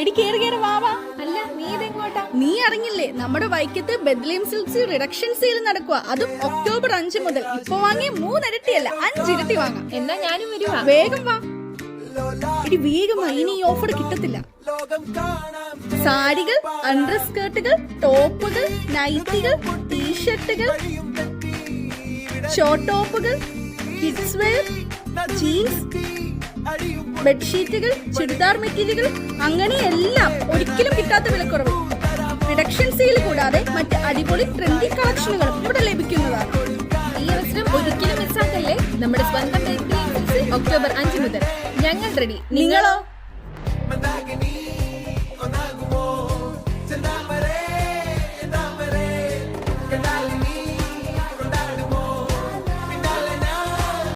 എടി കേറി കേറി അല്ല നീ ഇതെങ്ങോട്ടാ? നീ അറിഞ്ഞില്ലേ നമ്മുടെ വൈക്കത്ത് ബെദ്ലേം സിൽക്സ് റിഡക്ഷൻ സെയിൽ നടക്കുക അതും ഒക്ടോബർ അഞ്ച് മുതൽ. ഇപ്പൊ വാങ്ങിയ മൂന്നിരട്ടിയല്ല അഞ്ചിരട്ടി വാങ്ങാം. എന്നാ ഞാനും വരുവാ വേഗം വാ. എടി വേഗം വാ ഇനി ഈ ഓഫർ കിട്ടത്തില്ല. സാരികൾ അണ്ടർ സ്കേർട്ടുകൾ ടോപ്പുകൾ നൈറ്റികൾ ടീഷർട്ടുകൾ ഷോർട്ട് ടോപ്പുകൾ കിഡ്സ് വെയർ ജീൻസ്. ബെഡ്ഷീറ്റുകൾ ചുരിദാർ മെറ്റീരിയലുകൾ അങ്ങനെ എല്ലാം ഒരിക്കലും കിട്ടാത്ത വിലക്കുറവ്. പ്രൊഡക്ഷൻ സെയിൽ കൂടാതെ മറ്റ് അടിപൊളി ട്രെൻഡി കളക്ഷനുകളും ഇവിടെ ലഭിക്കുന്നതാണ്. ഈ അവസരം ഒരിക്കലും മിസ്സാക്കല്ലേ നമ്മുടെ സ്വന്തം ഒക്ടോബർ അഞ്ച് മുതൽ. ഞങ്ങൾ റെഡി നിങ്ങളോ? ഒന്നാകുമോ ചെന്താമരേ.